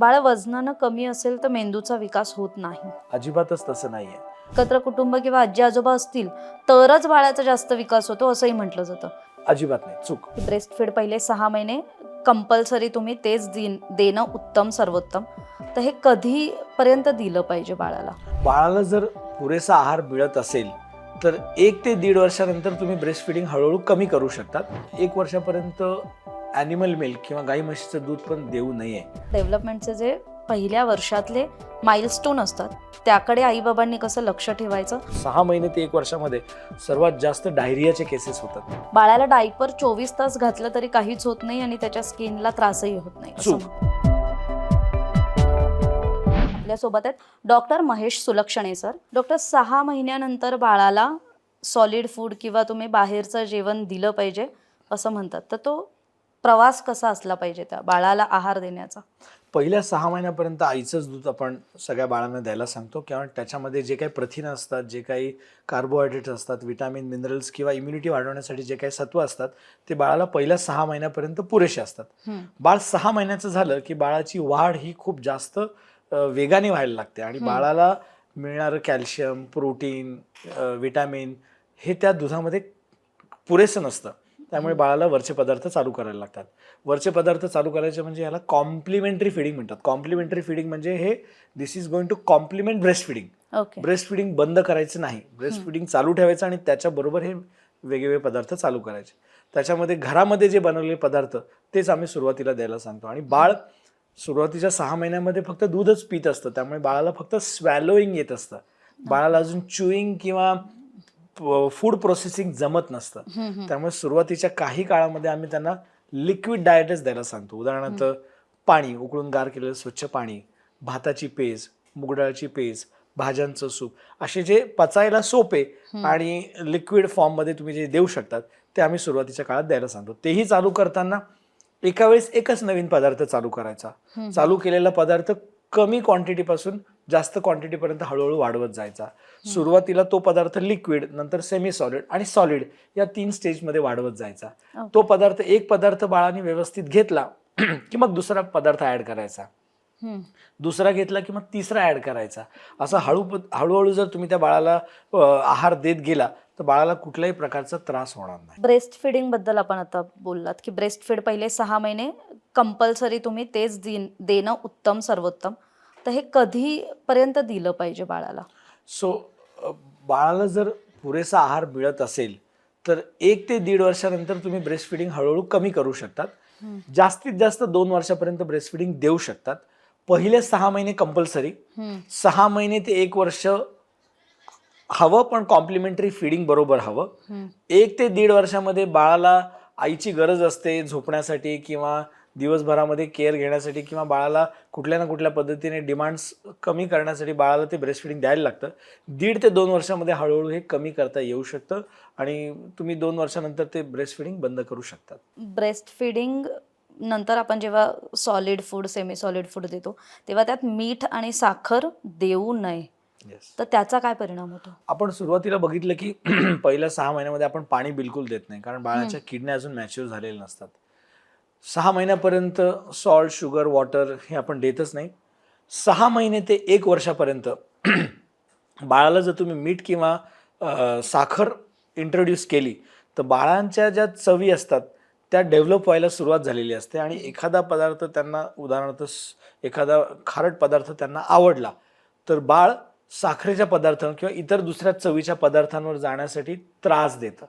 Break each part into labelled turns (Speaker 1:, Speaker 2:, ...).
Speaker 1: बाळ वजनानं कमी असेल तर मेंदूचा विकास होत नाही.
Speaker 2: अजिबातच तसं नाहीये.
Speaker 1: एकत्र कुटुंब किंवा आजी आजोबा असतील तरच बाळाचा जास्त विकास होतो असंही म्हटलं जातं.
Speaker 2: अजिबात नाही चूक.
Speaker 1: ब्रेस्ट फीड पहिले सहा महिने कंपल्सरी तुम्ही तेच दिन देणं उत्तम सर्वोत्तम. तर हे कधीपर्यंत दिलं पाहिजे बाळाला?
Speaker 2: बाळाला जर पुरेसा आहार मिळत असेल तर एक ते दीड वर्षानंतर तुम्ही ब्रेस्ट फिडिंग हळूहळू कमी करू शकतात. एक वर्षापर्यंत ॲनिमल मिल्क किंवा गाई म्हशीचं दूध पण देऊ नये.
Speaker 1: डेव्हलपमेंटचे जे पहिल्या वर्षातले माइलस्टोन असतात त्याकडे आईबाबांनी कसं लक्ष ठेवायचं?
Speaker 2: सहा महिने ते एक वर्षामध्ये सर्वात जास्त डायरियाचे केसेस होतात.
Speaker 1: बाळाला डायपर चोवीस तास घातलं तरी काहीच होत नाही आणि त्याच्या स्किनला त्रासही होत नाही असं
Speaker 2: चूक.
Speaker 1: आपल्यासोबत आहेत doctor Mahesh Sulakshane sir. Doctor सहा महिन्यानंतर बाळाला सॉलिड फूड किंवा तुम्ही बाहेरचं जेवण दिलं पाहिजे असं म्हणतात. तर तो प्रवास कसा असला पाहिजे त्या बाळाला आहार देण्याचा?
Speaker 2: पहिल्या सहा महिन्यापर्यंत आईचंच दूध आपण सगळ्या बाळांना द्यायला सांगतो. किंवा त्याच्यामध्ये जे काही प्रथिनं असतात जे काही कार्बोहायड्रेट्स असतात विटॅमिन मिनरल्स किंवा इम्युनिटी वाढवण्यासाठी जे काही सत्व असतात ते बाळाला पहिल्या सहा महिन्यापर्यंत पुरेसे असतात. बाळ सहा महिन्याचं झालं की बाळाची वाढ ही खूप जास्त वेगाने व्हायला लागते. आणि. बाळाला मिळणारं कॅल्शियम प्रोटीन विटॅमिन हे त्या दुधामध्ये पुरेसं नसतं. त्यामुळे. बाळाला वरचे पदार्थ चालू करायला लागतात. वरचे पदार्थ चालू करायचे म्हणजे याला कॉम्प्लिमेंटरी फिडिंग म्हणतात. कॉम्प्लिमेंटरी फिडिंग म्हणजे हे this is going to complement breast feeding breast feeding बंद करायचं नाही. ब्रेस्ट. फिडिंग चालू ठेवायचं आणि त्याच्याबरोबर हे वेगवेगळे पदार्थ चालू करायचे. त्याच्यामध्ये घरामध्ये जे बनवलेले पदार्थ तेच आम्ही सुरुवातीला द्यायला सांगतो. आणि बाळ सुरुवातीच्या सहा महिन्यामध्ये फक्त दूधच पित असतं. त्यामुळे बाळाला फक्त स्वॅलोईंग येत असतं. बाळाला अजून चुईंग किंवा फूड प्रोसेसिंग जमत नसतं. त्यामुळे सुरुवातीच्या काही काळामध्ये आम्ही त्यांना लिक्विड डाएटच द्यायला सांगतो उदाहरणार्थ पाणी उकळून गार केलेलं स्वच्छ पाणी भाताची पेज मुगडाळची पेज भाज्यांचं सूप असे जे पचायला सोपे. आणि लिक्विड फॉर्ममध्ये तुम्ही जे देऊ शकतात ते आम्ही सुरुवातीच्या काळात द्यायला सांगतो तेही चालू करताना एका वेळेस एकच नवीन पदार्थ चालू करायचा. चालू केलेला पदार्थ कमी क्वांटिटीपासून जास्त क्वांटिटीपर्यंत हळूहळू वाढवत जायचा. सुरुवातीला तो पदार्थ लिक्विड नंतर सेमी सॉलिड आणि सॉलिड या तीन स्टेजमध्ये वाढवत जायचा. तो पदार्थ एक पदार्थ बाळाने व्यवस्थित घेतला की मग दुसरा पदार्थ ऍड करायचा. दुसरा घेतला की मग तिसरा ऍड करायचा. असा हळू हळूहळू जर तुम्ही त्या बाळाला आहार देत गेला तर बाळाला कुठल्याही प्रकारचा त्रास होणार नाही.
Speaker 1: ब्रेस्ट फिडिंगबद्दल आपण आता बोललात की ब्रेस्ट फीड पहिले सहा महिने कंपल्सरी तुम्ही तेच देणं उत्तम सर्वोत्तम. तर हे कधीपर्यंत दिलं पाहिजे बाळाला
Speaker 2: सो बाळाला जर पुरेसा आहार मिळत असेल तर एक ते दीड वर्षानंतर तुम्ही ब्रेस्ट फिडिंग हळूहळू कमी करू शकतात. जास्तीत जास्त दोन वर्षापर्यंत ब्रेस्ट फिडिंग देऊ शकतात पहिले सहा महिने कंपल्सरी. सहा महिने ते एक वर्ष हवं पण कॉम्प्लिमेंटरी फिडिंग बरोबर हवं. एक ते दीड वर्षामध्ये बाळाला आईची गरज असते झोपण्यासाठी किंवा दिवसभरामध्ये केअर घेण्यासाठी किंवा बाळाला कुठल्या ना कुठल्या पद्धतीने डिमांड्स कमी करण्यासाठी बाळाला ते ब्रेस्ट फिडिंग द्यायला लागतं. दीड ते दोन वर्षामध्ये हळूहळू हे कमी करता येऊ शकतं आणि तुम्ही दोन वर्षानंतर ते ब्रेस्ट फिडिंग बंद करू शकतात.
Speaker 1: ब्रेस्ट फिडिंग नंतर आपण जेव्हा solid food semi solid food देतो तेव्हा त्यात मीठ आणि साखर देऊ नये. तर त्याचा काय परिणाम होतो?
Speaker 2: आपण सुरुवातीला बघितलं की पहिल्या सहा महिन्यामध्ये आपण पाणी बिलकुल देत नाही कारण बाळाच्या किडण्या अजून मॅच्युअर झालेल्या नसतात. सहा महिन्यापर्यंत सॉल्ट शुगर वॉटर हे आपण देतच नाही. सहा महिने ते एक वर्षापर्यंत बाळाला जर तुम्ही मीठ किंवा साखर इंट्रोड्यूस केली तर बाळांच्या ज्या चवी असतात त्या डेव्हलप व्हायला सुरुवात झालेली असते आणि एखादा पदार्थ त्यांना उदाहरणार्थ एखादा खारट पदार्थ त्यांना आवडला तर बाळ साखरेच्या पदार्थांवर किंवा इतर दुसऱ्या चवीच्या पदार्थांवर जाण्यासाठी त्रास देतं.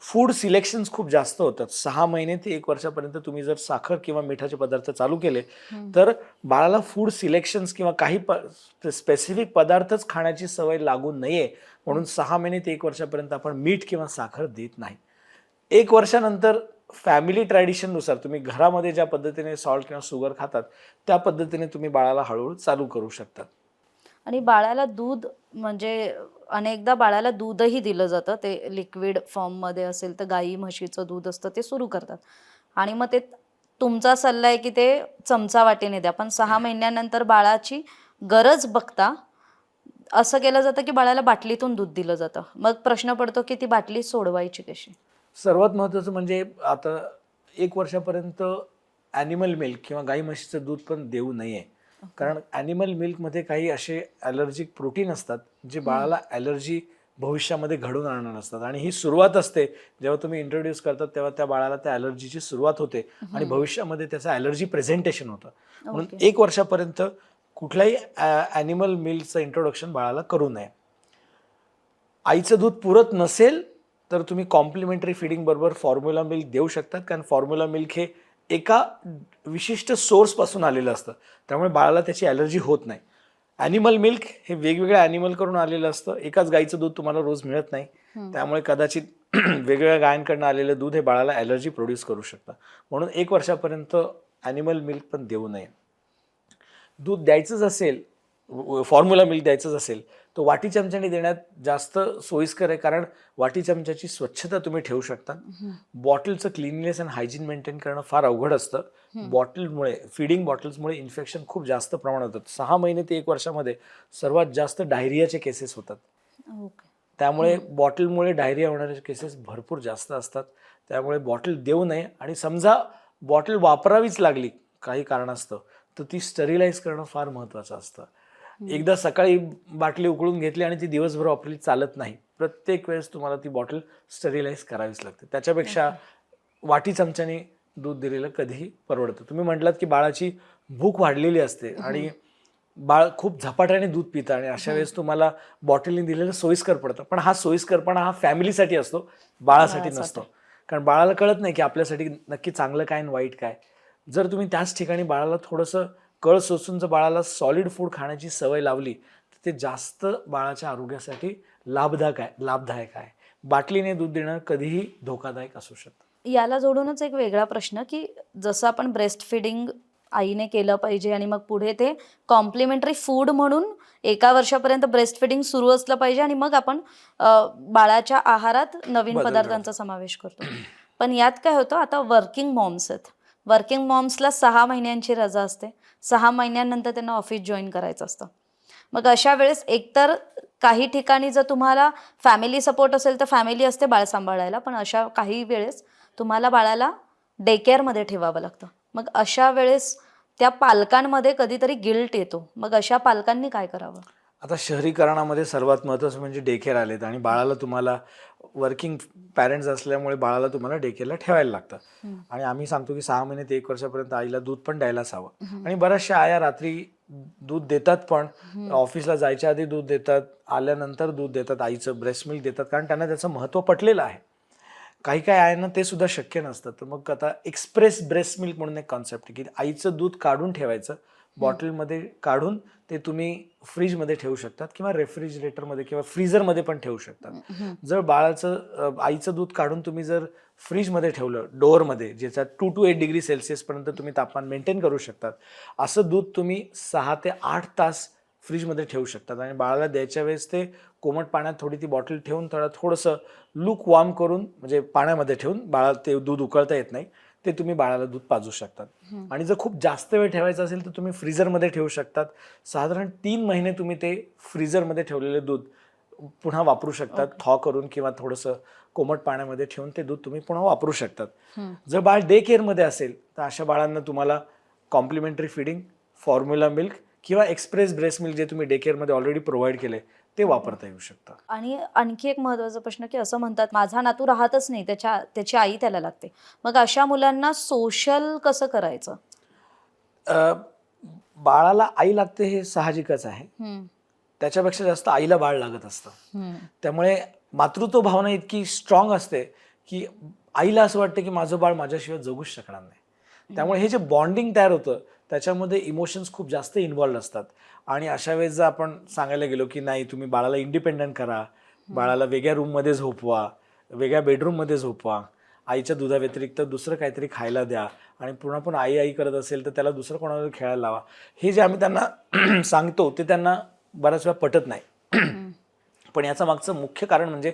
Speaker 2: फूड सिलेक्शन्स खूप जास्त होतात. सहा महिने ते एक वर्षापर्यंत तुम्ही जर साखर किंवा मिठाचे पदार्थ चालू केले. तर बाळाला फूड सिलेक्शन्स किंवा काही स्पेसिफिक पदार्थच खाण्याची सवय लागू नये. म्हणून सहा महिने ते एक वर्षापर्यंत आपण मीठ किंवा साखर देत नाही. एक वर्षानंतर फॅमिली ट्रॅडिशननुसार तुम्ही घरामध्ये ज्या पद्धतीने सॉल्ट किंवा शुगर खातात त्या पद्धतीने तुम्ही बाळाला हळूहळू चालू करू शकतात.
Speaker 1: आणि बाळाला दूध म्हणजे अनेकदा बाळाला दूधही दिलं जातं. ते लिक्विड फॉर्ममध्ये असेल तर गाई म्हशीचं दूध असतं ते सुरू करतात. आणि मग ते तुमचा सल्ला आहे की ते चमचा वाटेने द्या. पण सहा महिन्यानंतर बाळाची गरज बघता असं केलं जातं की बाळाला बाटलीतून दूध दिलं जातं. मग प्रश्न पडतो की ती बाटली सोडवायची कशी?
Speaker 2: सर्वात महत्त्वाचं म्हणजे आता एक वर्षापर्यंत ॲनिमल मिल्क किंवा गाई म्हशीचं दूध पण देऊ नये. कारण ॲनिमल मिल्कमध्ये काही असे ॲलर्जिक प्रोटीन असतात जे बाळाला ॲलर्जी भविष्यामध्ये घडून आणणार असतात. आणि ही सुरुवात असते जेव्हा तुम्ही इंट्रोड्यूस करतात तेव्हा त्या बाळाला त्या ॲलर्जीची सुरुवात होते आणि भविष्यामध्ये त्याचं ॲलर्जी प्रेझेंटेशन होतं. म्हणून. एक वर्षापर्यंत कुठल्याही ॲनिमल मिल्कचं इंट्रोडक्शन बाळाला करू नये. आईचं दूध पुरत नसेल तर तुम्ही कॉम्प्लिमेंटरी फिडिंग बरोबर फॉर्म्युला मिल्क देऊ शकतात कारण फॉर्म्युला मिल्क हे एका विशिष्ट सोर्सपासून आलेलं असतं. त्यामुळे बाळाला त्याची ॲलर्जी होत नाही. ॲनिमल मिल्क हे वेगवेगळ्या ॲनिमल करून आलेलं असतं. एकाच गाईचं दूध तुम्हाला रोज मिळत नाही. त्यामुळे कदाचित वेगवेगळ्या गायांकडनं आलेलं दूध हे बाळाला ॲलर्जी प्रोड्यूस करू शकतं. म्हणून एक वर्षापर्यंत ॲनिमल मिल्क पण देऊ नये. दूध द्यायचंच असेल फॉर्म्युला मिल्क द्यायचंच असेल तर वाटी चमच्याने देण्यात जास्त सोयीस्कर आहे कारण वाटी चमच्याची स्वच्छता तुम्ही ठेवू शकता. बॉटलचं क्लिननेस अँड हायजीन मेंटेन करणं फार अवघड असतं. बॉटलमुळे फिडिंग बॉटल्समुळे इन्फेक्शन खूप जास्त प्रमाणात होतं. सहा महिने ते एक वर्षामध्ये सर्वात जास्त डायरियाचे केसेस होतात. त्यामुळे बॉटलमुळे डायरिया होणारे केसेस भरपूर जास्त असतात. त्यामुळे बॉटल देऊ नये आणि समजा बॉटल वापरावीच लागली काही कारणास्तव तर ती स्टरिलाइज करणं फार महत्त्वाचं असतं. एकदा सकाळी बाटली उकळून घेतली आणि ती दिवसभर वापरली चालत नाही. प्रत्येक वेळेस तुम्हाला ती बॉटल स्टरिलाइज करावीच लागते. त्याच्यापेक्षा वाटी चमच्याने दूध दिलेलं कधीही परवडतं. तुम्ही म्हटलात की बाळाची भूक वाढलेली असते आणि बाळ खूप झपाट्याने दूध पितं आणि अशा वेळेस तुम्हाला बॉटलने दिलेलं सोयीस्कर पडतं. पण हा सोयीस्करपणा हा फॅमिलीसाठी असतो बाळासाठी
Speaker 1: बाळासाठी.
Speaker 2: नसतो. कारण बाळाला कळत नाही की आपल्यासाठी नक्की चांगलं काय आणि वाईट काय. जर तुम्ही त्याच ठिकाणी बाळाला थोडंसं कळ सोसून जर बाळाला सॉलिड फूड खाण्याची सवय लावली तर ते जास्त बाळाच्या आरोग्यासाठी लाभदायक आहे लाभदायक आहे. बाटलीने दूध देणं कधीही धोकादायक असू शकतं.
Speaker 1: याला जोडूनच एक वेगळा प्रश्न की जसं आपण ब्रेस्ट फिडिंग आईने केलं पाहिजे आणि मग पुढे ते कॉम्प्लिमेंटरी फूड म्हणून एका वर्षापर्यंत ब्रेस्ट फिडिंग सुरू असलं पाहिजे आणि मग आपण बाळाच्या आहारात नवीन पदार्थांचा समावेश करतो. पण यात काय होतं आता वर्किंग मॉम्स आहेत. वर्किंग मॉम्सला सहा महिन्यांची रजा असते. सहा महिन्यानंतर त्यांना ऑफिस जॉईन करायचं असतं. मग अशा वेळेस एकतर काही ठिकाणी जर तुम्हाला फॅमिली सपोर्ट असेल तर फॅमिली असते बाळ सांभाळायला पण अशा काही वेळेस तुम्हाला बाळाला डे केअरमध्ये ठेवावं लागतं. मग अशा वेळेस त्या पालकांमध्ये कधीतरी गिल्ट येतो. मग अशा पालकांनी काय करावं?
Speaker 2: आता शहरीकरणामध्ये सर्वात महत्त्वाचं म्हणजे डेकेअर आलेत आणि बाळाला तुम्हाला वर्किंग पॅरेंट्स असल्यामुळे बाळाला तुम्हाला डेकेअरला ठेवायला लागतं. आणि आम्ही सांगतो की सहा महिने ते एक वर्षापर्यंत आईला दूध पण द्यायलाच हवं आणि बऱ्याचशा आया रात्री दूध देतात पण ऑफिसला जायच्या आधी दूध देतात आल्यानंतर दूध देतात आईचं ब्रेस्ट मिल्क देतात कारण त्यांना त्याचं महत्त्व पटलेलं आहे. काही काही आयांना ते सुद्धा शक्य नसतं. तर मग आता एक्सप्रेस ब्रेस्ट मिल्क म्हणून एक कॉन्सेप्ट की आईचं दूध काढून ठेवायचं. बॉटलमध्ये काढून ते तुम्ही फ्रीजमध्ये ठेवू शकतात किंवा रेफ्रिजरेटरमध्ये किंवा फ्रीझरमध्ये पण ठेवू शकतात. जर बाळाचं आईचं दूध काढून तुम्ही जर फ्रीजमध्ये ठेवलं डोअरमध्ये ज्याच्यात टू टू एट डिग्री सेल्सिअसपर्यंत तुम्ही तापमान मेंटेन करू शकतात असं दूध तुम्ही सहा ते आठ तास फ्रीजमध्ये ठेवू शकतात. आणि बाळाला द्यायच्या वेळेस ते कोमट पाण्यात थोडी ती बॉटल ठेवून थोडं थोडंसं लूक वॉर्म करून म्हणजे पाण्यामध्ये ठेवून बाळा ते दूध उकळता येत नाही. ते तुम्ही बाळाला दूध पाजू शकतात. आणि जर खूप जास्त वेळ ठेवायचं असेल तर तुम्ही फ्रीझरमध्ये ठेवू शकतात. साधारण तीन महिने तुम्ही ते फ्रीझरमध्ये ठेवलेले दूध पुन्हा वापरू शकतात थॉ करून किंवा थोडंसं कोमट पाण्यामध्ये ठेवून ते दूध तुम्ही पुन्हा वापरू शकतात. जर बाळ डे केअरमध्ये असेल तर अशा बाळांना तुम्हाला कॉम्प्लिमेंटरी फिडिंग फॉर्म्युला मिल्क किंवा एक्सप्रेस ब्रेस्ट मिल्क जे तुम्ही डे केअरमध्ये ऑलरेडी प्रोव्हाइड केले ते वापरता येऊ शकतं
Speaker 1: आणि आणखी एक महत्त्वाचा प्रश्न की असं म्हणतात माझा नातू राहतच नाही त्याच्या त्याची आई त्याला लागते. मग अशा मुलांना सोशल कसं करायचं?
Speaker 2: अ, बाळाला आई लागते हे साहजिकच आहे.
Speaker 1: हम्म,
Speaker 2: त्याच्यापेक्षा जास्त आईला बाळ लागत असतं.
Speaker 1: हम्म,
Speaker 2: त्यामुळे मातृत्व भावना इतकी स्ट्रॉंग असते की आईला असं वाटतं की माझं बाळ माझ्याशिवाय जगूच शकणार नाही. त्यामुळे हे जे बॉन्डिंग तयार होतं त्याच्यामध्ये इमोशन्स खूप जास्त इन्व्हॉल्ड असतात. आणि अशा वेळेस जर आपण सांगायला गेलो की नाही तुम्ही बाळाला इंडिपेंडंट करा बाळाला वेगळ्या रूममध्ये झोपवा वेगळ्या बेडरूममध्ये झोपवा आईच्या दुधाव्यतिरिक्त दुसरं काहीतरी खायला द्या आणि पुन्हा पण आई आई करत असेल तर त्याला दुसरं कोणाला खेळायला लावा. हे जे आम्ही त्यांना सांगतो ते त्यांना बऱ्याच वेळा पटत नाही. पण याचं मागचं मुख्य कारण म्हणजे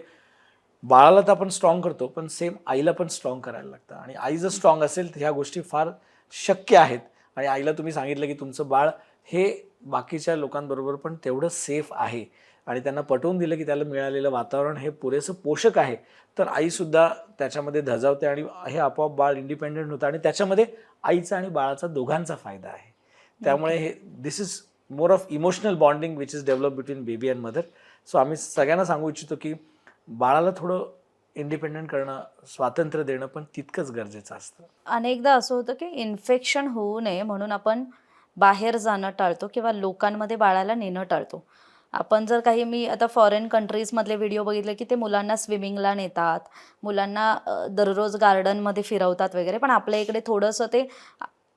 Speaker 2: बाळाला तर आपण स्ट्रॉंग करतो पण सेम आईला पण स्ट्रॉंग करायला लागतं. आणि आई जर स्ट्रॉंग असेल तर ह्या गोष्टी फार शक्य आहेत. आणि आईला तुम्ही सांगितलं की तुमचं बाळ हे बाकीच्या लोकांबरोबर पण तेवढं सेफ आहे. आणि त्यांना पटवून दिलं की त्याला मिळालेलं वातावरण हे पुरेसं पोषक आहे. तर आईसुद्धा त्याच्यामध्ये धजावते आणि हे आपोआप बाळ इंडिपेंडेंट होतं आणि त्याच्यामध्ये आईचा आणि बाळाचा दोघांचा फायदा आहे. त्यामुळे हे this is more of emotional bonding which is develop between baby and mother so आम्ही सगळ्यांना सांगू इच्छितो की बाळाला थोडं इंडिपेंडंट करणं स्वातंत्र्य देणं पण तितकंच गरजेचं असतं.
Speaker 1: अनेकदा असं होतं की इन्फेक्शन होऊ नये म्हणून आपण बाहेर जाणं टाळतो किंवा लोकांमध्ये बाळाला नेणं टाळतो. आपण जर काही मी आता फॉरेन कंट्रीजमधले व्हिडिओ बघितले की ते मुलांना स्विमिंगला नेतात मुलांना दररोज गार्डनमध्ये फिरवतात वगैरे पण आपल्या इकडे थोडंसं ते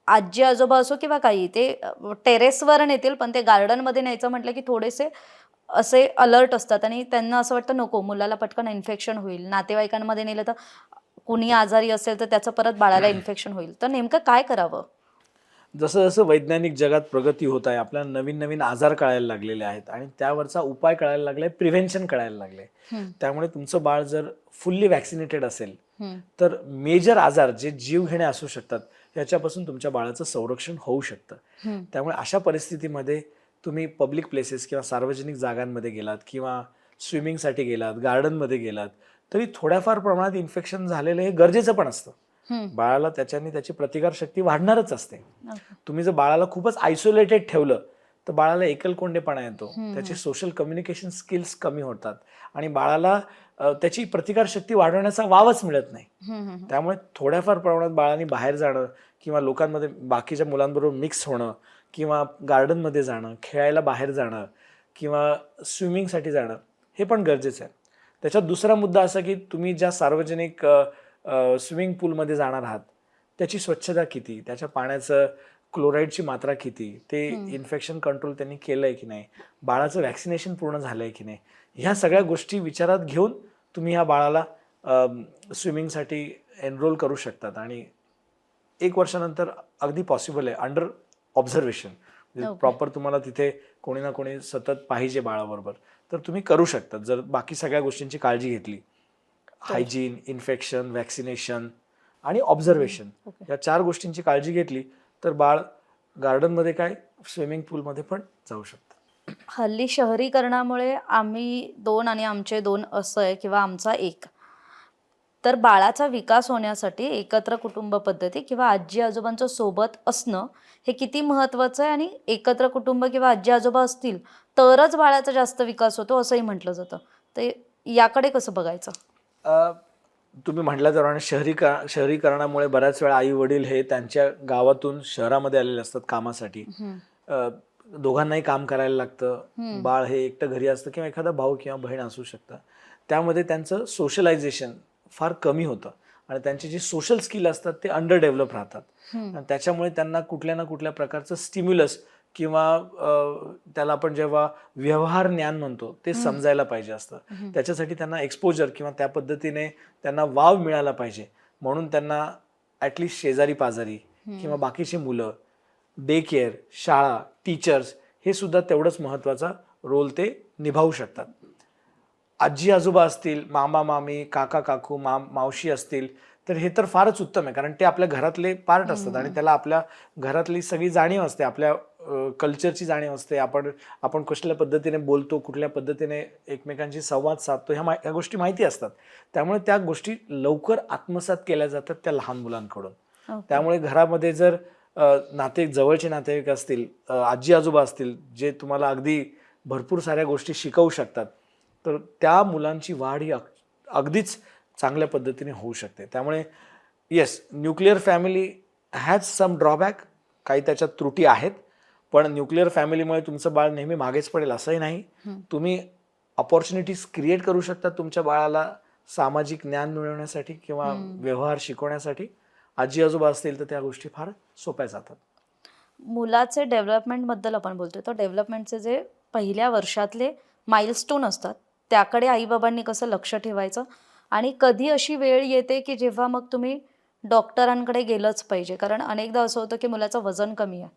Speaker 1: आजी आजोबा असो किंवा काही ते टेरेसवर नेतील पण ते गार्डनमध्ये न्यायचं म्हटलं की थोडेसे असे अलर्ट असतात आणि त्यांना असं वाटतं नको मुलाला पटकन इन्फेक्शन होईल. नातेवाईकांमध्ये नेलं तर कुणी आजारी असेल तर त्याचं परत बाळाला इन्फेक्शन होईल. तर नेमकं काय करावं?
Speaker 2: जसं जसं वैज्ञानिक जगात प्रगती होत आहे आपल्याला नवीन नवीन आजार कळायला लागलेले आहेत आणि त्यावरचा उपाय कळायला लागलाय प्रिव्हेन्शन कळायला लागले
Speaker 1: हम्म,
Speaker 2: त्यामुळे तुमचं बाळ जर फुल्ली वॅक्सिनेटेड असेल तर मेजर आजार जे जीव घेणे असू शकतात याच्यापासून तुमच्या बाळाचं संरक्षण होऊ शकतं. त्यामुळे अशा परिस्थितीमध्ये तुम्ही पब्लिक प्लेसेस किंवा सार्वजनिक जागांमध्ये गेलात किंवा स्विमिंगसाठी गेलात गार्डनमध्ये गेलात तरी थोड्याफार प्रमाणात इन्फेक्शन झालेलं हे गरजेचं पण असतं. बाळाला त्याच्याने त्याची प्रतिकारशक्ती वाढणारच असते. तुम्ही जर बाळाला खूपच आयसोलेटेड ठेवलं तर बाळाला एकलकोंडेपणा येतो. त्याचे सोशल कम्युनिकेशन स्किल्स कमी होतात आणि बाळाला त्याची प्रतिकारशक्ती वाढवण्याचा वावच मिळत नाही. त्यामुळे थोड्याफार प्रमाणात बाळांनी बाहेर जाणं किंवा लोकांमध्ये बाकीच्या मुलांबरोबर मिक्स होणं किंवा गार्डनमध्ये जाणं खेळायला बाहेर जाणं किंवा स्विमिंगसाठी जाणं हे पण गरजेचं आहे. त्याच्यात दुसरा मुद्दा असा की तुम्ही ज्या सार्वजनिक स्विमिंग पूलमध्ये जाणार आहात त्याची स्वच्छता किती? त्याच्या पाण्याचं क्लोराईडची मात्रा किती? ते. इन्फेक्शन कंट्रोल त्यांनी केलं आहे की नाही? बाळाचं वॅक्सिनेशन पूर्ण झालं आहे की नाही? ह्या सगळ्या गोष्टी विचारात घेऊन तुम्ही ह्या बाळाला स्विमिंगसाठी एनरोल करू शकतात. आणि एक वर्षानंतर अगदी पॉसिबल आहे अंडर ऑब्झर्वेशन म्हणजे. प्रॉपर तुम्हाला तिथे कोणी ना कोणी सतत पाहिजे बाळाबरोबर. तर तुम्ही करू शकतात. जर बाकी सगळ्या गोष्टींची काळजी घेतली. हायजीन इन्फेक्शन वॅक्सिनेशन आणि ऑब्झर्वेशन. या चार गोष्टींची काळजी घेतली तर बाळ गार्डनमध्ये काय स्विमिंग पूलमध्ये पण जाऊ शकतं.
Speaker 1: हल्ली शहरीकरणामुळे आम्ही दोन आणि आमचे दोन असं आहे किंवा आमचा एक. तर बाळाचा विकास होण्यासाठी एकत्र कुटुंब पद्धती किंवा आजी आजोबांच्या सोबत असणं हे किती महत्त्वाचं आहे? आणि एकत्र कुटुंब किंवा आजी आजोबा असतील तरच बाळाचा जास्त विकास होतो असंही म्हटलं जातं. तर याकडे कसं बघायचं?
Speaker 2: तुम्ही म्हटल्याप्रमाणे शहरीका शहरीकरणामुळे बऱ्याच वेळा आई वडील हे त्यांच्या गावातून शहरामध्ये आलेले असतात कामासाठी. दोघांनाही काम करायला लागतं. बाळ हे एकटं घरी असतं किंवा एखादा भाऊ किंवा बहीण असू शकतं. त्यामध्ये त्यांचं सोशलायझेशन फार कमी होतं आणि त्यांचे जे सोशल स्किल असतात ते अंडर डेव्हलप राहतात त्याच्यामुळे त्यांना कुठल्या ना कुठल्या प्रकारचं स्टिम्युलस किंवा त्याला आपण जेव्हा व्यवहार ज्ञान म्हणतो ते. समजायला पाहिजे असतं. त्याच्यासाठी त्यांना एक्सपोजर किंवा त्या पद्धतीने त्यांना वाव मिळाला पाहिजे म्हणून त्यांना ॲटलिस्ट शेजारी पाजारी. किंवा बाकीची मुलं डे केअर शाळा टीचर्स हे सुद्धा तेवढंच महत्त्वाचा रोल ते निभावू शकतात आजी आजोबा असतील मामा मामी काका काकू मा मावशी असतील तर हे तर फारच उत्तम आहे. कारण ते आपल्या घरातले पार्ट असतात आणि त्याला आपल्या घरातली सगळी जाणीव असते. आपल्या कल्चरची जाणीव असते. आपण आपण कुठल्या पद्धतीने बोलतो कुठल्या पद्धतीने एकमेकांशी संवाद साधतो ह्या मा ह्या गोष्टी माहिती असतात. त्यामुळे त्या गोष्टी लवकर आत्मसात केल्या जातात त्या लहान मुलांकडून. त्यामुळे घरामध्ये जर नाते जवळचे नातेवाईक असतील आजी आजोबा असतील जे तुम्हाला अगदी भरपूर साऱ्या गोष्टी शिकवू शकतात तर त्या मुलांची वाढ ही अग- अगदीच चांगल्या पद्धतीने होऊ शकते. त्यामुळे yes nuclear family has some drawback काही त्याच्यात त्रुटी आहेत पण न्यूक्लिअर फॅमिलीमुळे तुमचं बाळ नेहमी मागेच पडेल असंही नाही. तुम्ही अपॉर्च्युनिटीज क्रिएट करू शकता तुमच्या बाळाला सामाजिक ज्ञान मिळवण्यासाठी किंवा. व्यवहार शिकवण्यासाठी. आजी आजोबा असतील तर त्या गोष्टी फार सोप्या जातात.
Speaker 1: मुलाचे डेव्हलपमेंटबद्दल आपण बोलतोय. तर डेव्हलपमेंटचे जे पहिल्या वर्षातले माइलस्टोन असतात त्याकडे आईबाबांनी कसं लक्ष ठेवायचं? आणि कधी अशी वेळ येते की जेव्हा मग तुम्ही डॉक्टरांकडे गेलंच पाहिजे? कारण अनेकदा असं होतं की मुलाचं वजन कमी आहे.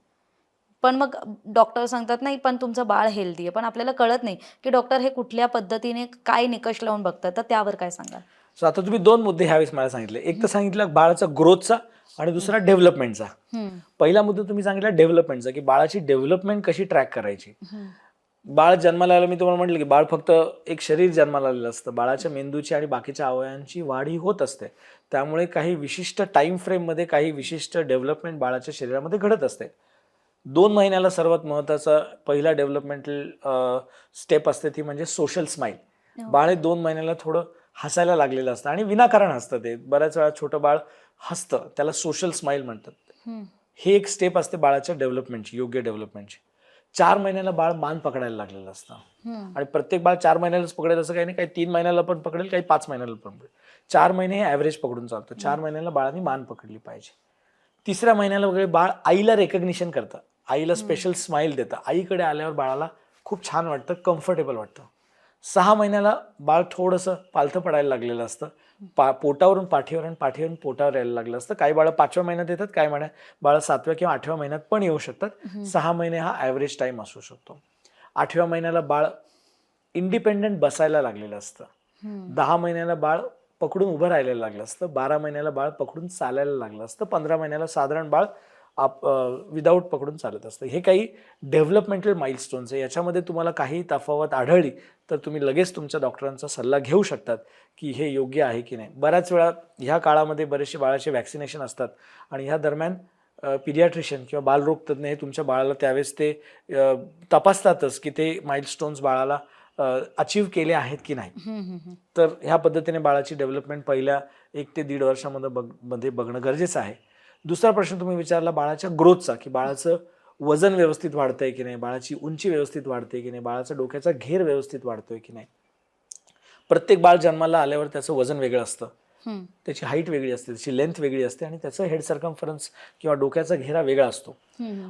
Speaker 1: पण मग डॉक्टर सांगतात नाही पण तुमचं बाळ हेल्दी आहे. पण आपल्याला कळत नाही की डॉक्टर हे कुठल्या पद्धतीने काय निकष लावून बघतात. तर त्यावर काय सांगा
Speaker 2: सो आता तुम्ही दोन मुद्दे ह्यावेळेस मला सांगितले. एक तर सांगितलं बाळाचा ग्रोथचा आणि दुसरा डेव्हलपमेंटचा पहिला मुद्दा तुम्ही सांगितला डेव्हलपमेंटचा की बाळाची डेव्हलपमेंट कशी ट्रॅक करायची? बाळ जन्माला आलं मी तुम्हाला म्हटलं की बाळ फक्त एक शरीर जन्माला आलेलं असतं. बाळाच्या मेंदूची आणि बाकीच्या अवयवांची वाढ ही होत असते. त्यामुळे काही विशिष्ट टाईम फ्रेममध्ये काही विशिष्ट डेव्हलपमेंट बाळाच्या शरीरामध्ये घडत असते. दोन महिन्याला सर्वात महत्त्वाचा पहिला डेव्हलपमेंटल स्टेप असते ती म्हणजे सोशल स्माईल
Speaker 1: हो.
Speaker 2: बाळ हे दोन महिन्याला थोडं हसायला लागलेलं असतं आणि विनाकारण हसतं ते. बऱ्याच वेळा छोटं बाळ हसतं त्याला सोशल स्माईल म्हणतात. हे एक स्टेप असते बाळाच्या डेव्हलपमेंटची योग्य डेव्हलपमेंटची चार महिन्याला बाळ मान पकडायला लागलेलं असतं. आणि प्रत्येक बाळ चार महिन्यालाच पकडेल असं काही नाही काही तीन महिन्याला पण पकडेल काही पाच महिन्याला पण पकडेल. चार महिने हे ॲव्हरेज पकडून चालतं. चार महिन्याला बाळाने मान पकडली पाहिजे. तिसऱ्या महिन्याला वगैरे बाळ आईला रेकग्निशन करतं. आईला स्पेशल स्माईल देतं. आईकडे आल्यावर बाळाला खूप छान वाटतं कम्फर्टेबल वाटतं. सहा महिन्याला बाळ थोडंसं पालथं पडायला लागलेलं असतं. पा पोटावरून पाठीवर आणि पाठीवरून पोटावर यायला लागलं असतं. काही बाळं पाचव्या महिन्यात येतात काही महिन्यात बाळं सातव्या किंवा आठव्या महिन्यात पण येऊ शकतात. सहा महिने हा ॲव्हरेज टाईम असू शकतो. आठव्या महिन्याला बाळ इंडिपेंडंट बसायला लागलेलं असतं. दहा महिन्याला बाळ पकडून उभं राहायला लागलं असतं. बारा महिन्याला बाळ पकडून चालायला लागलं असतं. पंधरा महिन्याला साधारण बाळ आप विदाऊट पकडून चालत असतं. हे काही डेव्हलपमेंटल माइलस्टोन्स आहे. याच्यामध्ये तुम्हाला काही तफावत आढळली तर तुम्ही लगेच तुमच्या डॉक्टरांचा सल्ला घेऊ शकतात की हे योग्य आहे की नाही. बऱ्याच वेळा ह्या काळामध्ये बरेचसे बाळाचे वॅक्सिनेशन असतात आणि ह्या दरम्यान पिडियाट्रिशियन किंवा बालरोग तज्ज्ञ हे तुमच्या बाळाला त्यावेळेस ते तपासतातच की ते माइलस्टोन्स बाळाला अचीव केले आहेत की नाही. तर ह्या पद्धतीने बाळाची डेव्हलपमेंट पहिल्या एक ते दीड वर्षामध्ये बघमध्ये बघणं गरजेचं आहे. दुसरा प्रश्न तुम्ही विचारला बाळाच्या ग्रोथचा की बाळाचं वजन व्यवस्थित वाढतंय की नाही बाळाची उंची व्यवस्थित वाढते की नाही बाळाचा डोक्याचा घेर व्यवस्थित वाढतोय की नाही प्रत्येक बाळ जन्माला आल्यावर त्याचं वजन वेगळं असतं. त्याची हाईट वेगळी असते त्याची लेंथ वेगळी असते आणि त्याचं हेड सर्कम्फरन्स किंवा डोक्याचा घेरा वेगळा असतो.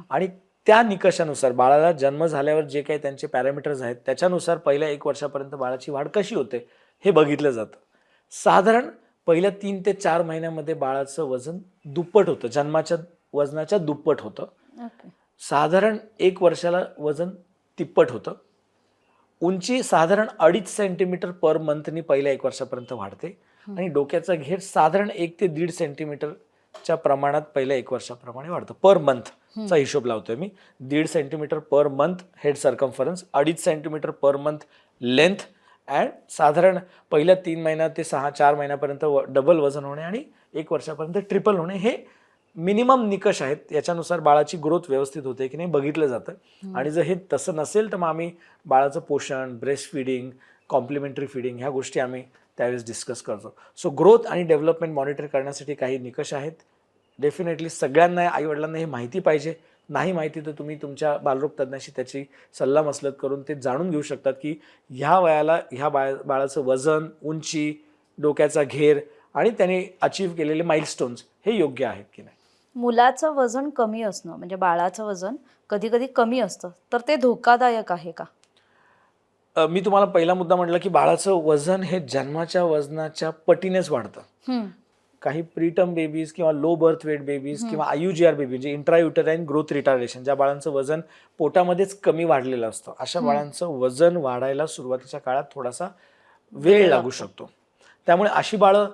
Speaker 2: आणि त्या निकषानुसार बाळाला जन्म झाल्यावर जे काही त्यांचे पॅरामीटर्स आहेत त्याच्यानुसार पहिल्या एक वर्षापर्यंत बाळाची वाढ कशी होते हे बघितलं जातं साधारण पहिल्या तीन ते चार महिन्यामध्ये बाळाचं वजन दुप्पट होतं. जन्माच्या वजनाच्या दुप्पट होतं.
Speaker 1: ओके.
Speaker 2: साधारण एक वर्षाला वजन तिप्पट होतं. उंची साधारण अडीच सेंटीमीटर पर मंथनी पहिल्या एक वर्षापर्यंत वाढते. आणि डोक्याचा घेर साधारण एक ते दीड सेंटीमीटरच्या प्रमाणात पहिल्या एक वर्षाप्रमाणे वाढतं. पर मंथचा हिशोब लावतोय मी. दीड centimetre per month head circumference अडीच centimetre per month length and साधारण पहिल्या तीन महिन्यात ते सहा चार महिन्यापर्यंत डबल वजन होणे आणि एक वर्षापर्यंत ट्रिपल होणे हे मिनिमम निकष आहेत. याच्यानुसार बाळाची ग्रोथ व्यवस्थित होते की नाही बघितलं जातं. आणि जर हे तसं नसेल तर मग आम्ही बाळाचं पोषण ब्रेस्ट फिडिंग कॉम्प्लिमेंटरी फिडिंग ह्या गोष्टी आम्ही त्यावेळेस डिस्कस करतो. सो ग्रोथ आणि डेव्हलपमेंट मॉनिटर करण्यासाठी काही निकष आहेत. डेफिनेटली सगळ्यांना आईवडिलांना हे माहिती पाहिजे. नाही माहिती तर तुम्ही तुमच्या बालरोग तज्ज्ञाशी त्याची सल्लामसलत करून ते जाणून घेऊ शकतात की ह्या वयाला ह्या बाळ बाळाचं वजन उंची डोक्याचा घेर आणि त्याने अचीव केलेले माइलस्टोन्स हे योग्य आहेत की नाही?
Speaker 1: मुलाचं वजन कमी असणं म्हणजे बाळाचं वजन कधी कधी कमी असतं तर ते धोकादायक आहे का?
Speaker 2: अ, मी तुम्हाला पहिला मुद्दा म्हटलं की बाळाचं वजन हे जन्माच्या वजनाच्या पटीनेच वाढतं. काही प्रीटर्म बेबीज किंवा लो बर्थ वेट बेबीज किंवा आय जी आर बेबी म्हणजे इंट्रायुटराईन ग्रोथ रिटार्डेशन ज्या बाळांचं वजन पोटामध्येच कमी वाढलेलं असतं अशा बाळांचं वजन वाढायला सुरुवातीच्या काळात थोडासा वेळ लागू शकतो. त्यामुळे अशी बाळं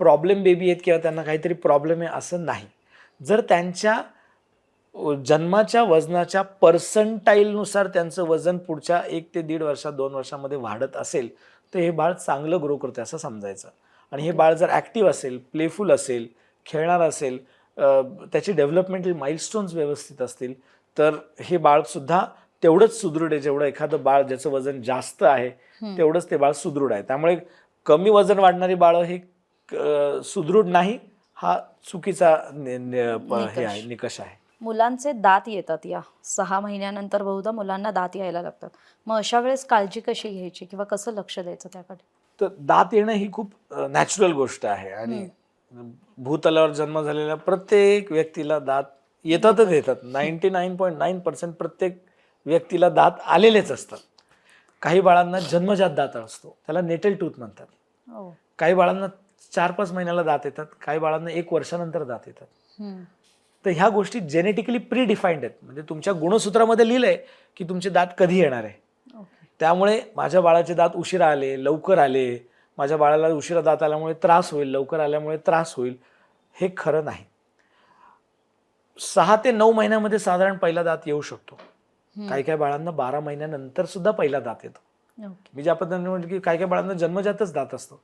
Speaker 2: प्रॉब्लेम बेबी आहेत किंवा त्यांना काहीतरी प्रॉब्लेम आहे असं नाही. जर त्यांच्या जन्माच्या वजनाच्या पर्संटाईलनुसार त्यांचं वजन पुढच्या एक ते दीड वर्षात दोन वर्षामध्ये वाढत असेल तर हे बाळ चांगलं ग्रो करते असं समजायचं. आणि हे बाळ जर ॲक्टिव्ह असेल प्लेफुल असेल खेळणार असेल त्याचे डेव्हलपमेंटल माइलस्टोन्स व्यवस्थित असतील तर हे बाळसुद्धा तेवढंच सुदृढ आहे जेवढं एखादं बाळ ज्याचं वजन जास्त आहे तेवढंच ते बाळ सुदृढ आहे. त्यामुळे कमी वजन वाढणारी बाळं हे सुदृढ नाही हा चुकीचा हे. आहे निकष आहे.
Speaker 1: मुलांचे दात येतात या. सहा महिन्यानंतर बहुधा मुलांना दात यायला लागतात. मग अशा वेळेस काळजी कशी घ्यायची किंवा कसं लक्ष द्यायचं त्याकडे?
Speaker 2: तर दात येणं ही खूप नॅचरल गोष्ट आहे. आणि भूतलावर जन्म झालेल्या प्रत्येक व्यक्तीला दात येतातच येतात. Ninety nine point nine percent प्रत्येक व्यक्तीला दात आलेलेच असतात. काही बाळांना जन्मजात दात असतो. त्याला नेटल टूथ म्हणतात.
Speaker 1: हो.
Speaker 2: काही बाळांना चार पाच महिन्याला दात येतात. काही बाळांना एक वर्षानंतर दात येतात. तर ह्या गोष्टी जेनेटिकली प्री डिफाईंड आहेत. म्हणजे तुमच्या गुणसूत्रामध्ये लिहिलंय की तुमचे दात कधी येणार आहे? त्यामुळे माझ्या बाळाचे दात उशिरा आले लवकर आले. माझ्या बाळाला उशिरा दात आल्यामुळे त्रास होईल लवकर आल्यामुळे त्रास होईल. हे खरं नाही. सहा ते नऊ महिन्यामध्ये साधारण पहिला दात येऊ शकतो. काही काही बाळांना बारा महिन्यानंतर सुद्धा पहिला दात येतो. मी ज्या पद्धतीने म्हटलं की काही काही बाळांना जन्मजातच दात असतो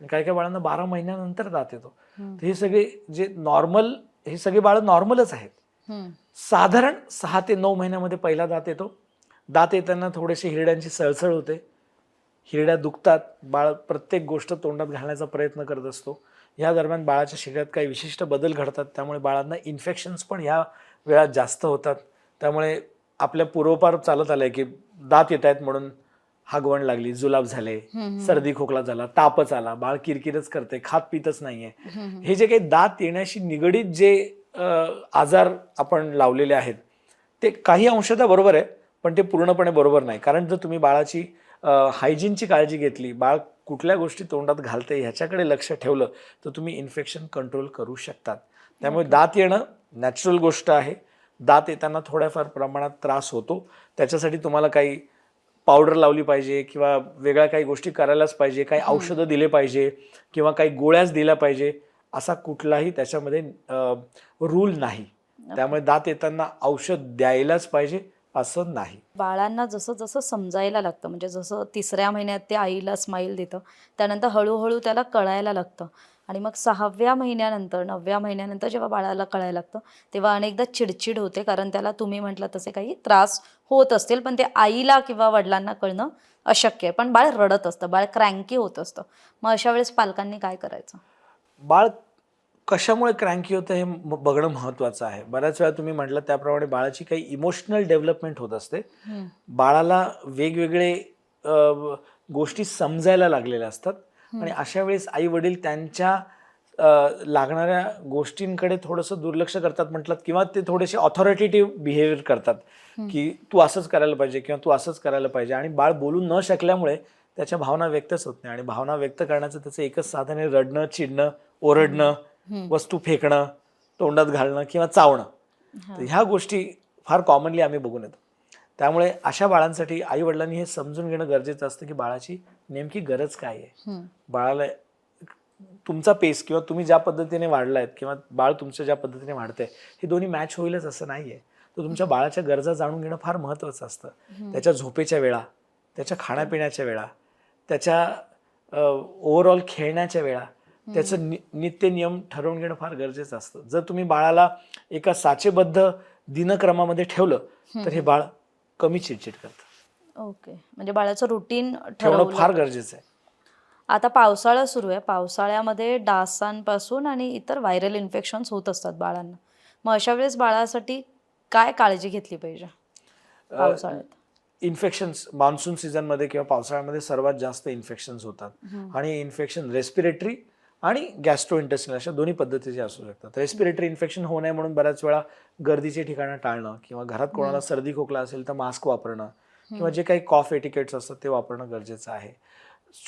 Speaker 2: आणि काही काही बाळांना बारा महिन्यानंतर दात येतो. तर हे सगळे जे नॉर्मल हे सगळे बाळ नॉर्मलच आहेत. साधारण सहा ते नऊ महिन्यामध्ये पहिला दात येतो. दात येताना थोडेसे हिरड्यांची सळसळ होते. हिरड्या दुखतात. बाळ प्रत्येक गोष्ट तोंडात घालण्याचा प्रयत्न करत असतो. या दरम्यान बाळाच्या शरीरात काही विशिष्ट बदल घडतात. त्यामुळे बाळांना इन्फेक्शन्स पण ह्या वेळात जास्त होतात. त्यामुळे आपल्या पूर्वपार चालत आलंय की दात येत आहेत म्हणून हागवण लागली जुलाब झाले. सर्दी खोकला झाला तापच आला बाळ किरकिरच करते खात पितच नाहीये. हे जे काही दात येण्याशी निगडीत जे आजार आपण लावलेले आहेत ते काही अंशतः बरोबर आहे. पण ते पूर्णपणे बरोबर नाही. कारण जर तुम्ही बाळाची हायजीनची काळजी घेतली बाळ कुठल्या गोष्टी तोंडात घालते ह्याच्याकडे लक्ष ठेवलं तर तुम्ही इन्फेक्शन कंट्रोल करू शकतात. त्यामुळे दात येणं नॅचरल गोष्ट आहे. दात येताना थोड्याफार प्रमाणात त्रास होतो. त्याच्यासाठी तुम्हाला काही पावडर लावली पाहिजे किंवा वेगळ्या काही गोष्टी करायलाच पाहिजे काही औषधं दिले पाहिजे किंवा काही गोळ्याच दिल्या पाहिजे असा कुठलाही त्याच्यामध्ये रूल नाही. त्यामुळे दात येताना औषध द्यायलाच पाहिजे. असं नाही.
Speaker 1: बाळांना जसं जसं समजायला लागतं म्हणजे जसं तिसऱ्या महिन्यात ते आईला स्माईल देतं त्यानंतर हळूहळू त्याला कळायला लागतं. आणि मग सहाव्या महिन्यानंतर नवव्या महिन्यानंतर जेव्हा बाळाला कळायला लागतं तेव्हा अनेकदा चिडचिड होते कारण त्याला तुम्ही म्हटलं तसे काही त्रास होत असतील पण ते आईला किंवा वडिलांना कळणं अशक्य आहे. पण बाळ रडत असतं बाळ क्रँकी होत असतं. मग अशा वेळेस पालकांनी काय करायचं?
Speaker 2: बाळ कशामुळे क्रँकी होतं हे बघणं महत्वाचं आहे. बऱ्याच वेळा तुम्ही म्हटलं त्याप्रमाणे बाळाची काही इमोशनल डेव्हलपमेंट होत असते. बाळाला वेगवेगळे गोष्टी समजायला लागलेल्या असतात. आणि अशा वेळेस आई वडील त्यांच्या लागणाऱ्या गोष्टींकडे थोडंसं दुर्लक्ष करतात म्हटलं किंवा ते थोडेसे ऑथॉरिटेटिव्ह बिहेवियर करतात की तू असंच करायला पाहिजे किंवा तू असंच करायला पाहिजे आणि बाळ बोलू न शकल्यामुळे त्याच्या भावना व्यक्तच होत नाही आणि भावना व्यक्त करण्याचं त्याचं एकच साधन आहे रडणं चिडणं ओरडणं. वस्तू फेकणं तोंडात घालणं किंवा चावणं. तर ह्या गोष्टी फार कॉमनली आम्ही बघून येतो. त्यामुळे अशा बाळांसाठी आई वडिलांनी हे समजून घेणं गरजेचं असतं की बाळाची नेमकी गरज काय आहे. बाळाला तुमचा पेस किंवा तुम्ही ज्या पद्धतीने वाढलायत किंवा बाळ तुमच्या ज्या पद्धतीने वाढतंय हे दोन्ही मॅच होईलच असं नाहीये. तर तुमच्या बाळाच्या गरजा जाणून घेणं फार महत्वाचं असतं. त्याच्या झोपेच्या वेळा त्याच्या खाण्यापिण्याच्या वेळा त्याच्या ओव्हरऑल खेळण्याच्या वेळा त्याचं नि नित्य नियम ठरवून घेणं फार गरजेचं असतं. जर तुम्ही बाळाला एका साचेबद्ध दिनक्रमामध्ये ठेवलं तर हे बाळ कमी चिडचिड करतं.
Speaker 1: ओके. म्हणजे बाळाचं रुटीन
Speaker 2: ठेवणं फार गरजेचं आहे.
Speaker 1: आता पावसाळा सुरू आहे. पावसाळ्यामध्ये डासांपासून आणि इतर व्हायरल इन्फेक्शन्स होत असतात बाळांना. मग अशा वेळेस बाळासाठी काय काळजी घेतली पाहिजे पावसाळ्यात?
Speaker 2: इन्फेक्शन्स मान्सून सीझनमध्ये किंवा पावसाळ्यामध्ये सर्वात जास्त इन्फेक्शन्स होतात. आणि इन्फेक्शन रेस्पिरेटरी आणि गॅस्ट्रो इंटेस्टिनल अशा दोन्ही पद्धतीचे असू शकतात. रेस्पिरेटरी इन्फेक्शन होऊ नये म्हणून बऱ्याच वेळा गर्दीची ठिकाणं टाळणं किंवा घरात कोणाला सर्दी खोकला असेल तर मास्क वापरणं किंवा जे काही कॉफ एटिकेट्स असतात ते वापरणं गरजेचं आहे.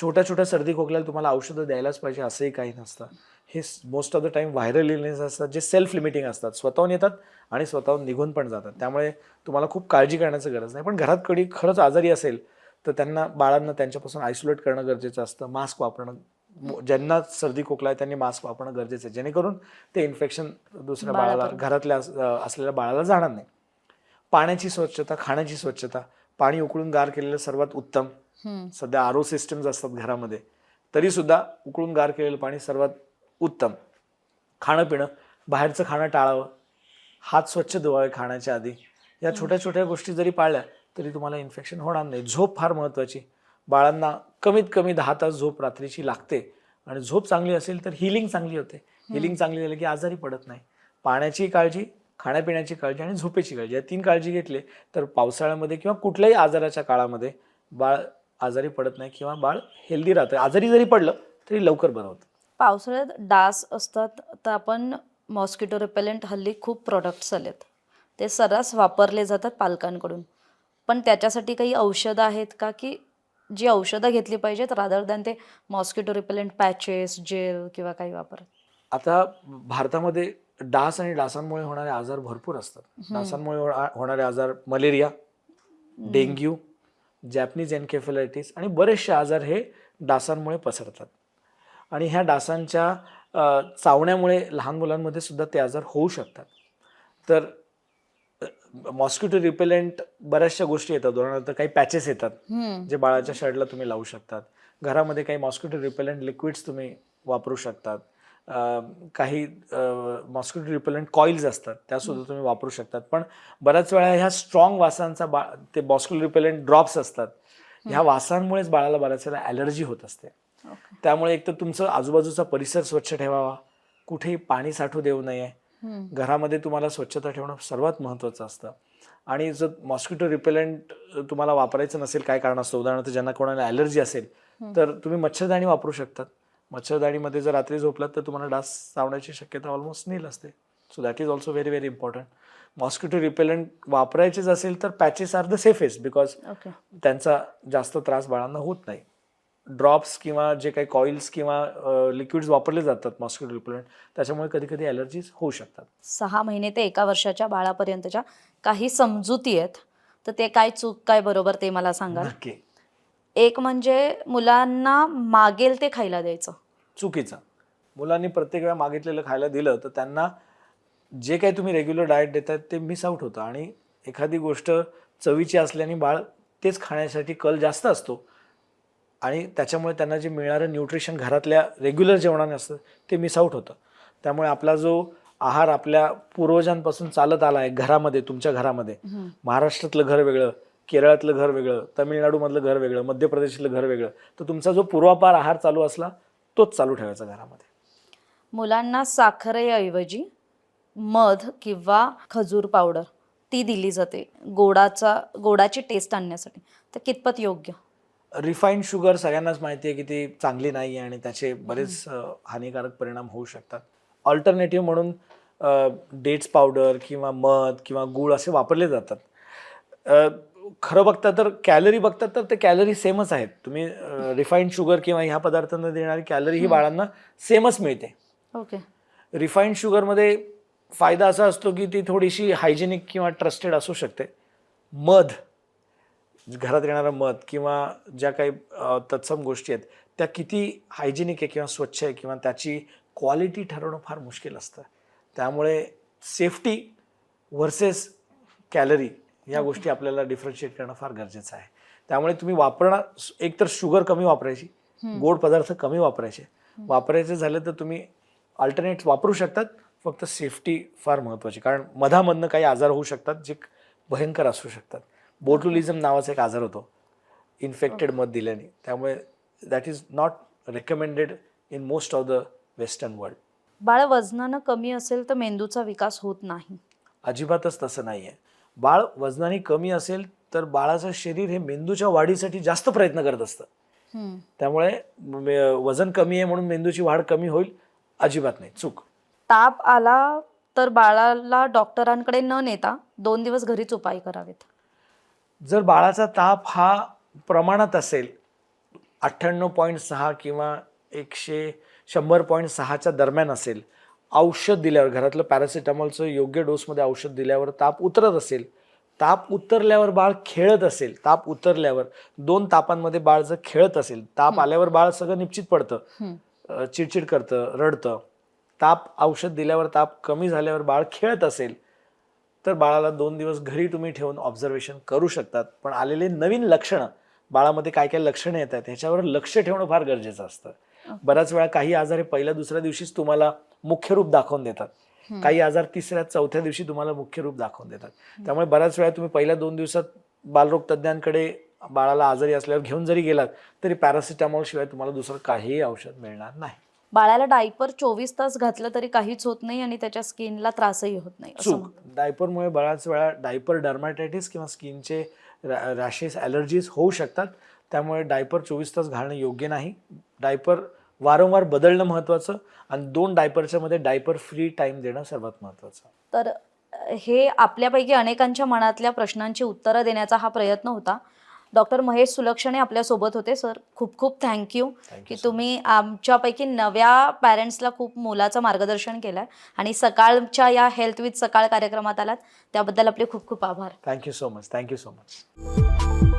Speaker 2: छोट्या छोट्या सर्दी खोकल्याला तुम्हाला औषधं द्यायलाच पाहिजे असंही काही नसतं. हे most of the time viral illness असतात जे सेल्फ लिमिटिंग असतात. स्वतःहून येतात आणि स्वतःहून निघून पण जातात. त्यामुळे तुम्हाला खूप काळजी करण्याचं गरज नाही. पण घरात कधी खरंच आजारी असेल तर त्यांना बाळांना त्यांच्यापासून आयसोलेट करणं गरजेचं असतं. मास्क वापरणं ज्यांना सर्दी खोकला आहे त्यांनी मास्क वापरणं गरजेचं आहे. जेणेकरून ते इन्फेक्शन दुसऱ्या बाळाला. घरातल्या असलेल्या बाळाला जाणार नाही. पाण्याची स्वच्छता खाण्याची स्वच्छता. पाणी उकळून गार केलेलं सर्वात उत्तम. सध्या आरो सिस्टम्स असतात घरामध्ये. तरी सुद्धा उकळून गार केलेलं पाणी सर्वात उत्तम. खाणं पिणं बाहेरचं खाणं टाळावं. हात स्वच्छ धुवावे खाण्याच्या आधी. या छोट्या छोट्या गोष्टी जरी पाळल्या तरी तुम्हाला इन्फेक्शन होणार नाही. झोप फार महत्वाची. बाळांना कमीत कमी दहा तास झोप रात्रीची लागते. आणि झोप चांगली असेल तर हिलिंग चांगली होते. हिलिंग चांगली झाली की आजारी पडत नाही. पाण्याची काळजी खाण्यापिण्याची काळजी आणि झोपेची काळजी या तीन काळजी घेतली तर पावसाळ्यामध्ये किंवा कुठल्याही आजाराच्या काळामध्ये बाळ आजारी पडत नाही किंवा बाळ हेल्दी राहतं. आजारी जरी पडलं तरी लवकर बरं होतं.
Speaker 1: पावसाळ्यात डास असतात तर आपण मॉस्किटो रिपेलेंट हल्ली खूप प्रोडक्ट्स आलेत ते सर्रास वापरले जातात पालकांकडून. पण त्याच्यासाठी काही औषधं आहेत का की जी औषधं घेतली पाहिजेत रादर दॅन ते मॉस्किटो रिपेलेंट पॅचेस जेल किंवा काही वापरत.
Speaker 2: आता भारतामध्ये डास आणि डासांमुळे होणारे आजार भरपूर असतात. डासांमुळे होणा- होणारे आजार मलेरिया डेंग्यू जॅपनीज एन्केफेलायटिस आणि बरेचसे आजार हे डासांमुळे पसरतात. आणि ह्या डासांच्या चावण्यामुळे लहान मुलांमध्ये सुद्धा ते आजार होऊ शकतात. तर मॉस्किटो रिपेलेंट बऱ्याचशा गोष्टी येतात. उदाहरणार्थ काही पॅचेस येतात. जे बाळाच्या शर्टला तुम्ही लावू शकतात. घरामध्ये काही मॉस्किटो रिपेलेंट लिक्विड्स तुम्ही वापरू शकतात. काही मॉस्किटो रिपेलेंट कॉईल्स असतात. त्या सुद्धा तुम्ही वापरू शकतात. पण बऱ्याच वेळा ह्या स्ट्रॉंग वासांचा बा ते मॉस्किटो रिपेलेंट ड्रॉप्स असतात. ह्या वासांमुळेच बाळाला बऱ्याच वेळा ॲलर्जी होत असते. त्यामुळे एक तर तुमचं आजूबाजूचा परिसर स्वच्छ ठेवावा. कुठेही पाणी साठू देऊ नये. घरामध्ये तुम्हाला स्वच्छता ठेवणं सर्वात महत्त्वाचं असतं. आणि जर मॉस्किटो रिपेलेंट तुम्हाला वापरायचं नसेल काय कारण असतं? उदाहरणार्थ ज्यांना कोणाला ॲलर्जी असेल तर तुम्ही मच्छरदाणी वापरू शकतात. मच्छरदाणीमध्ये जर रात्री झोपलात तर तुम्हाला डास चावण्याची शक्यता ऑलमोस्ट नील असते. So that is also very very important mosquito repellent वापरायचेच असेल तर patches are the safest because त्यांचा जास्त त्रास बाळांना होत नाही. ड्रॉप्स किंवा जे काही कॉईल्स किंवा लिक्विड्स वापरले जातात मॉस्किटो रिपेलंट त्याच्यामुळे कधी कधी ॲलर्जीज होऊ शकतात.
Speaker 1: सहा महिने ते एका वर्षाच्या बाळापर्यंतच्या काही समजुती आहेत. तर ते काय चूक काय बरोबर ते मला सांगा
Speaker 2: नक्की.
Speaker 1: एक म्हणजे मुलांना मागेल ते खायला द्यायचं.
Speaker 2: चुकीचं. मुलांनी प्रत्येक वेळा मागितलेलं खायला दिलं तर त्यांना जे काही तुम्ही रेग्युलर डाएट देतायत ते मिस आउट होतं. आणि एखादी गोष्ट चवीची असल्याने बाळ तेच खाण्यासाठी कल जास्त असतो. आणि त्याच्यामुळे त्यांना जे मिळणारं न्यूट्रिशन घरातल्या रेग्युलर जेवणाने असतं ते मिस आउट होतं. त्यामुळे आपला जो आहार आपल्या पूर्वजांपासून चालत आला आहे घरामध्ये तुमच्या घरामध्ये. महाराष्ट्रातलं घर वेगळं केरळातलं घर वेगळं तमिळनाडूमधलं घर वेगळं मध्य प्रदेशातलं घर वेगळं तर तुमचा जो पूर्वापार आहार चालू असला तोच चालू ठेवायचा घरामध्ये.
Speaker 1: मुलांना साखरेऐवजी मध किंवा खजूर पावडर ती दिली जाते गोडाचा गोडाची टेस्ट आणण्यासाठी. तर कितपत योग्य?
Speaker 2: रिफाईंड शुगर सगळ्यांनाच माहिती आहे की ती चांगली नाही आहे आणि त्याचे बरेच हानिकारक परिणाम होऊ शकतात. ऑल्टरनेटिव्ह म्हणून डेट्स पावडर किंवा मध किंवा गूळ असे वापरले जातात. खरं बघता तर कॅलरी बघता तर ते कॅलरी सेमच आहेत. तुम्ही रिफाईंड शुगर किंवा ह्या पदार्थांना देणारी कॅलरी ही बाळांना सेमच मिळते.
Speaker 1: ओके.
Speaker 2: रिफाईंड शुगरमध्ये फायदा असा असतो की ती थोडीशी हायजेनिक किंवा ट्रस्टेड असू शकते. मध घरात येणारं मध किंवा ज्या काही तत्सम गोष्टी आहेत त्या किती हायजेनिक आहे किंवा स्वच्छ आहे किंवा त्याची क्वालिटी ठरवणं फार मुश्किल असतं. त्यामुळे सेफ्टी व्हर्सेस कॅलरी या गोष्टी आपल्याला डिफरन्शिएट करणं फार गरजेचं आहे. त्यामुळे तुम्ही वापरणार एक तर शुगर कमी वापरायची गोड पदार्थ कमी वापरायचे. वापरायचे झाले तर तुम्ही अल्टरनेट वापरू शकतात फक्त सेफ्टी फार महत्त्वाची. कारण मधामधनं काही आजार होऊ शकतात जे भयंकर असू शकतात. बोटुलिझम नावाचा एक आजार होतो इन्फेक्टेड मध दिल्याने. त्यामुळे that is not recommended in most of the western world
Speaker 1: बाळ वजनानं कमी असेल तर मेंदूचा विकास होत नाही.
Speaker 2: अजिबातच तसं नाही आहे बाळ वजनाने कमी असेल तर बाळाचं शरीर हे मेंदूच्या वाढीसाठी जास्त प्रयत्न करत असतं. त्यामुळे मे- वजन कमी आहे म्हणून मेंदूची वाढ कमी होईल अजिबात नाही. चूक.
Speaker 1: ताप आला तर बाळाला डॉक्टरांकडे न नेता दोन दिवस घरीच उपाय करावेत.
Speaker 2: जर बाळाचा ताप हा प्रमाणात असेल अठ्ठ्याण्णव पॉईंट सहा किंवा एकशे शंभर पॉईंट सहाच्या दरम्यान असेल औषध दिल्यावर घरातलं पॅरासिटामॉलचं योग्य डोसमध्ये औषध दिल्यावर ताप उतरत असेल ताप उतरल्यावर बाळ खेळत असेल ताप उतरल्यावर दोन तापांमध्ये बाळ जर खेळत असेल ताप आल्यावर बाळ सगळं निश्चित पडतं चिडचिड करतं रडतं ताप औषध दिल्यावर ताप कमी झाल्यावर बाळ खेळत असेल तर बाळाला दोन दिवस घरी तुम्ही ठेवून ऑब्झर्वेशन करू शकतात. पण आलेले नवीन लक्षणं बाळामध्ये काय काय लक्षणं येत आहेत ह्याच्यावर लक्ष ठेवणं फार गरजेचं असतं. बऱ्याच वेळा काही आजार हे पहिल्या दुसऱ्या दिवशीच तुम्हाला मुख्य रूप दाखवून देतात. काही आजार तिसऱ्या चौथ्या दिवशी तुम्हाला मुख्य रूप दाखवून देतात. त्यामुळे बऱ्याच वेळा तुम्ही पहिल्या दोन दिवसात बालरोग तज्ज्ञांकडे बाळाला आजारी असल्यावर घेऊन जरी गेलात तरी पॅरासिटामॉल शिवाय तुम्हाला दुसरं काहीही औषध मिळणार नाही.
Speaker 1: बाळाला डायपर चोवीस तास घातलं तरी काहीच होत नाही आणि त्याच्या स्किनला त्रासही होत नाही असं
Speaker 2: चूक. डायपरमुळे बऱ्याच वेळा डायपर डर्मॅटायटिस किंवा स्किनचे रॅशेस ॲलर्जीज होऊ शकतात. त्यामुळे डायपर चोवीस तास घालणं योग्य नाही. डायपर वारंवार बदलणं महत्त्वाचं आणि दोन डायपरच्या मध्ये डायपर फ्री टाइम देणं सर्वात महत्त्वाचं.
Speaker 1: तर अ, हे आपल्यापैकी अनेकांच्या मनातल्या प्रश्नांची उत्तरं देण्याचा हा प्रयत्न होता. डॉक्टर महेश सुलक्षणे आपल्यासोबत होते सर. खूप खूप थँक्यू की तुम्ही आमच्यापैकी नव्या पॅरेंट्सला खूप मोलाचं मार्गदर्शन केलं आहे आणि सकाळच्या या हेल्थ विथ सकाळ कार्यक्रमात आलात. त्याबद्दल आपले खूप खूप आभार.
Speaker 2: Thank you so much thank you so much